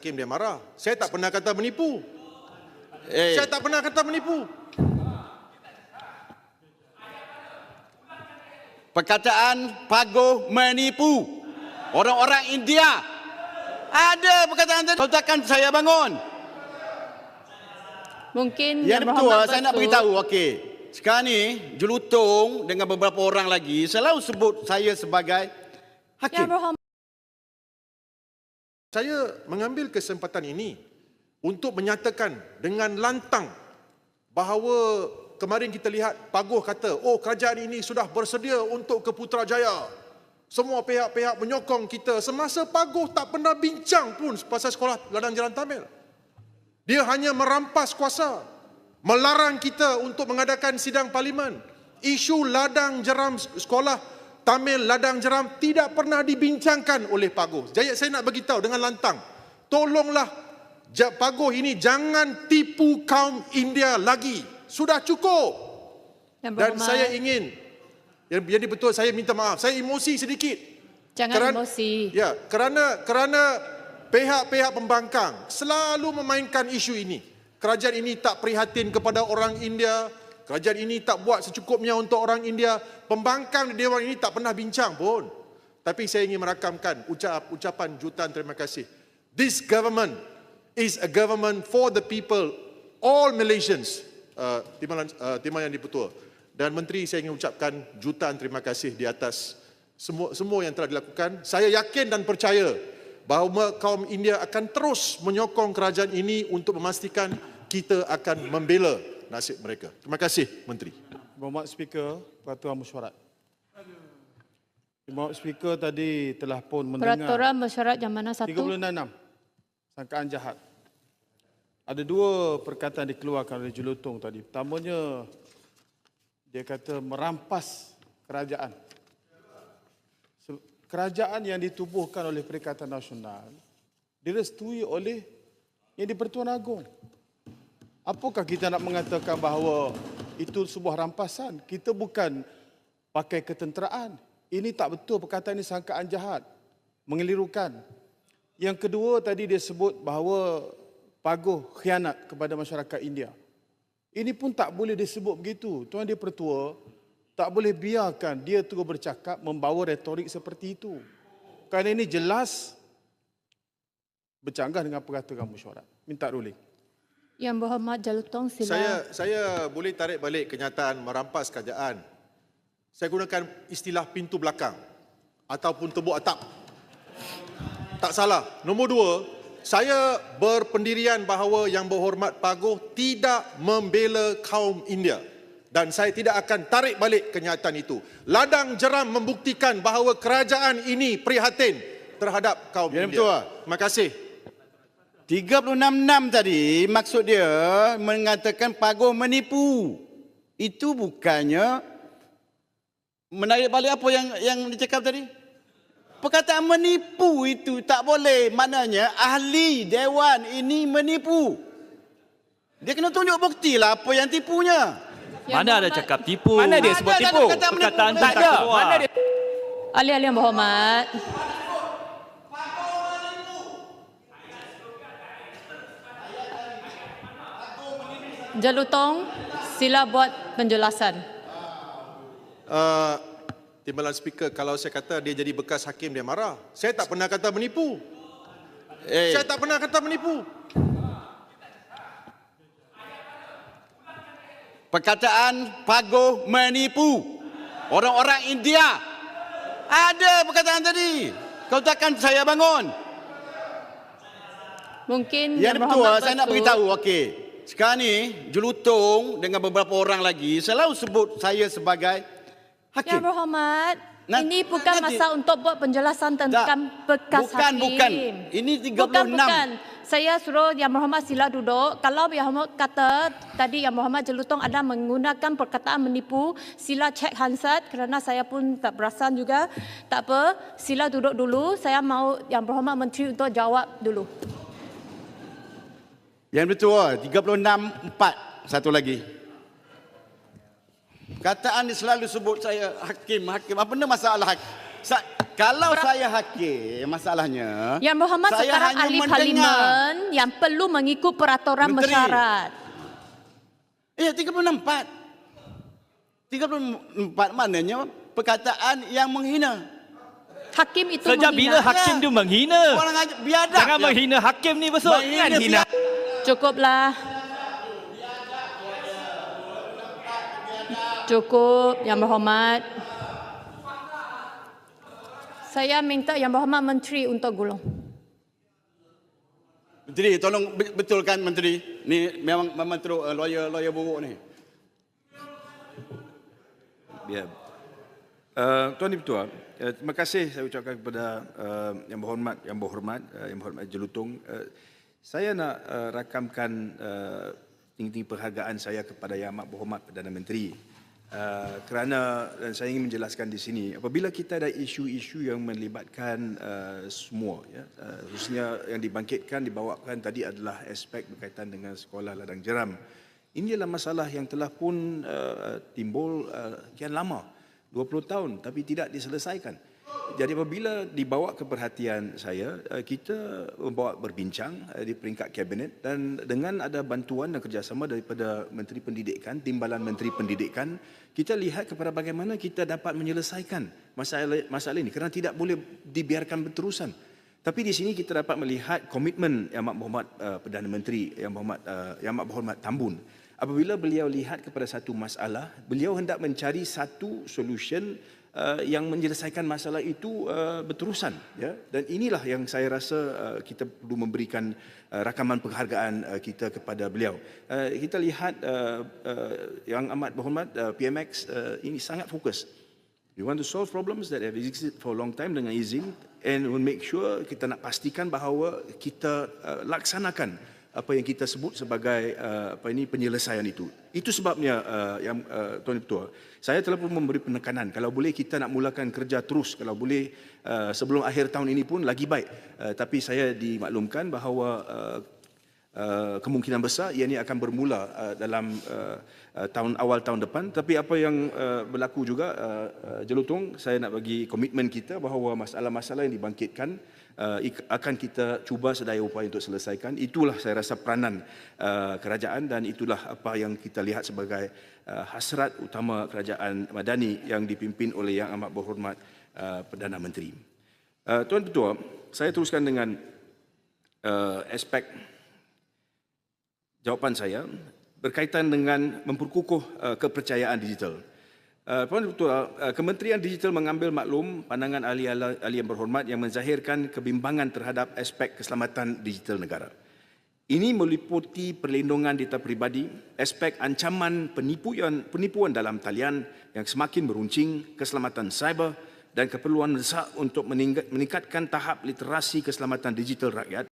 Hakim dia marah. Saya tak pernah kata menipu. Eh, Saya tak pernah kata menipu. perkataan paguh menipu. Orang-orang India. Ada perkataan tadi. Takkan saya bangun. Mungkin Yang Yang betul, Muhammad saya nak beritahu. Okey. Sekarang ni, Jelutong dengan beberapa orang lagi selalu sebut saya sebagai Yang hakim. Saya mengambil kesempatan ini untuk menyatakan dengan lantang bahawa kemarin kita lihat Paguh kata, oh kerajaan ini sudah bersedia untuk ke Putrajaya. Semua pihak-pihak menyokong kita. Semasa Paguh tak pernah bincang pun pasal sekolah ladang jalan Tamil. Dia hanya merampas kuasa. Melarang kita untuk mengadakan sidang parlimen. Isu ladang jeram sekolah Tamil ladang jeram tidak pernah dibincangkan oleh Paguh. Jadi saya nak beritahu dengan lantang. Tolonglah Paguh ini jangan tipu kaum India lagi. Sudah cukup. Dan berhormat, saya ingin yang jadi betul saya minta maaf. Saya emosi sedikit. jangan Keran- emosi. Ya, kerana kerana pihak-pihak pembangkang selalu memainkan isu ini. Kerajaan ini tak prihatin kepada orang India. Kerajaan ini tak buat secukupnya untuk orang India. Pembangkang di Dewan ini tak pernah bincang pun. Tapi saya ingin merakamkan ucap, ucapan jutaan terima kasih. This government is a government for the people, all Malaysians. Uh, Timbalan, uh, Timbalan yang dipertua. Dan Menteri saya ingin ucapkan jutaan terima kasih di atas semua semua yang telah dilakukan. Saya yakin dan percaya bahawa kaum India akan terus menyokong kerajaan ini untuk memastikan kita akan membela nasib mereka. Terima kasih Menteri. Berhormat Speaker Peraturan Mesyuarat. Berhormat Speaker tadi telah pun mendengar Peraturan mesyuarat yang mana satu? 36 sangkaan jahat. Ada dua perkataan dikeluarkan oleh Jelutong tadi. Pertamanya dia kata merampas kerajaan. Kerajaan yang ditubuhkan oleh Perikatan Nasional direstui oleh yang di Pertuan Agong. Apakah kita nak mengatakan bahawa itu sebuah rampasan? Kita bukan pakai ketenteraan. Ini tak betul perkataan ini sangkaan jahat. Mengelirukan. Yang kedua tadi dia sebut bahawa Paguh khianat kepada masyarakat India. Ini pun tak boleh disebut begitu. Tuan Dia Pertua tak boleh biarkan dia terus bercakap membawa retorik seperti itu. Kerana ini jelas bercanggah dengan peraturan mesyuarat. Minta ruling. Yang berhormat Jalutong sila. Saya saya boleh tarik balik kenyataan merampas kerajaan. Saya gunakan istilah pintu belakang ataupun tebuk atap. Tak salah. Nombor dua, saya berpendirian bahawa yang berhormat Paguh tidak membela kaum India. Dan saya tidak akan tarik balik kenyataan itu. Ladang jeram membuktikan bahawa kerajaan ini prihatin terhadap kaum Ya, India. betul lah. Terima kasih. 36-6 tadi maksud dia mengatakan Paguh menipu. Itu bukannya menarik balik apa yang yang dicakap tadi? Perkataan menipu itu tak boleh. Maknanya ahli dewan ini menipu. Dia kena tunjuk bukti lah apa yang tipunya. Yang Mana ada cakap tipu? Mana dia sebut sebut tipu? Perkataan menipu Perkataan tak ada. Mana dia? Ahli-ahli yang berhormat. Jalutong, sila buat penjelasan. Uh, Timbalan Speaker, kalau saya kata dia jadi bekas hakim, dia marah. Saya tak pernah kata menipu. Eh, Saya tak pernah kata menipu. perkataan Paguh menipu. Orang-orang India. Ada perkataan tadi. Kau takkan saya bangun. Mungkin Yang Yang betul, saya nak beritahu. Okey. Sekarang ni, Jelutong dengan beberapa orang lagi selalu sebut saya sebagai Yang hakim. berhormat, Nanti- ini bukan nanti- masa untuk buat penjelasan tentang bekas bukan, hakim. bukan. Ini 36. Bukan, bukan. Saya suruh Yang Berhormat sila duduk. Kalau Yang Berhormat kata tadi Yang Berhormat Jelutong ada menggunakan perkataan menipu, sila cek Hansat kerana saya pun tak perasan juga. Tak apa, sila duduk dulu. Saya mau Yang Berhormat Menteri untuk jawab dulu. Yang betul, 36 4. Satu lagi. Kataan ni selalu sebut saya hakim, hakim. Apa benda masalah hakim? Sa- Kalau saya hakim, masalahnya Yang Muhammad saya sekarang hanya ahli mendengar. parlimen yang perlu mengikut peraturan Menteri. mersyarat. Ya, 34. 34 maknanya perkataan yang menghina. Hakim itu Sejak bila menghina. hakim tu menghina? Orang aja biadab. Jangan je. menghina hakim ni besok. Menghina Kan hina. Cukuplah. Cukup, Yang Berhormat. Saya minta Yang Berhormat Menteri untuk gulung. Menteri, tolong be- betulkan menteri. Ni memang memang teruk uh, lawyer lawyer buruk ni. Ya. Uh, Tuan Dipertua, uh, terima kasih saya ucapkan kepada uh, Yang Berhormat, Yang Berhormat, uh, Yang Berhormat Jelutong. Uh, saya nak uh, rakamkan uh, tinggi-tinggi perhargaan saya kepada Yang Amat Berhormat Perdana Menteri. Uh, kerana dan saya ingin menjelaskan di sini apabila kita ada isu-isu yang melibatkan uh, semua ya uh, khususnya yang dibangkitkan dibawakan tadi adalah aspek berkaitan dengan sekolah ladang jeram ini adalah masalah yang telah pun uh, timbul uh, kian lama 20 tahun tapi tidak diselesaikan. Jadi apabila dibawa ke perhatian saya, uh, kita membawa berbincang uh, di peringkat kabinet dan dengan ada bantuan dan kerjasama daripada Menteri Pendidikan, Timbalan Menteri Pendidikan, kita lihat kepada bagaimana kita dapat menyelesaikan masalah masalah ini kerana tidak boleh dibiarkan berterusan. Tapi di sini kita dapat melihat komitmen Yang Amat Berhormat uh, Perdana Menteri Yang uh, Yang Amat Berhormat Tambun. Apabila beliau lihat kepada satu masalah, beliau hendak mencari satu solution uh, yang menyelesaikan masalah itu uh, berterusan ya. Dan inilah yang saya rasa uh, kita perlu memberikan uh, rakaman penghargaan uh, kita kepada beliau. Uh, kita lihat uh, uh, Yang Amat Berhormat uh, PMX uh, ini sangat fokus We want to solve problems that have existed for a long time dengan izin and we'll make sure kita nak pastikan bahawa kita uh, laksanakan apa yang kita sebut sebagai uh, apa ini penyelesaian itu. Itu sebabnya uh, yang uh, Tuan Ketua, saya telah pun memberi penekanan kalau boleh kita nak mulakan kerja terus kalau boleh uh, sebelum akhir tahun ini pun lagi baik. Uh, tapi saya dimaklumkan bahawa uh, uh, kemungkinan besar ia ini akan bermula uh, dalam uh, uh, tahun awal tahun depan tapi apa yang uh, berlaku juga uh, uh, jelutong saya nak bagi komitmen kita bahawa masalah-masalah yang dibangkitkan uh, akan kita cuba sedaya upaya untuk selesaikan itulah saya rasa peranan uh, kerajaan dan itulah apa yang kita lihat sebagai uh, hasrat utama kerajaan madani yang dipimpin oleh yang amat berhormat Perdana Menteri. Tuan Ketua, saya teruskan dengan aspek jawapan saya berkaitan dengan memperkukuh uh, kepercayaan digital. Uh, Puan Ketua, uh, Kementerian Digital mengambil maklum pandangan ahli ahli yang berhormat yang menzahirkan kebimbangan terhadap aspek keselamatan digital negara. Ini meliputi perlindungan data peribadi, aspek ancaman penipuan, penipuan dalam talian yang semakin meruncing, keselamatan cyber dan keperluan mendesak untuk meningkat- meningkatkan tahap literasi keselamatan digital rakyat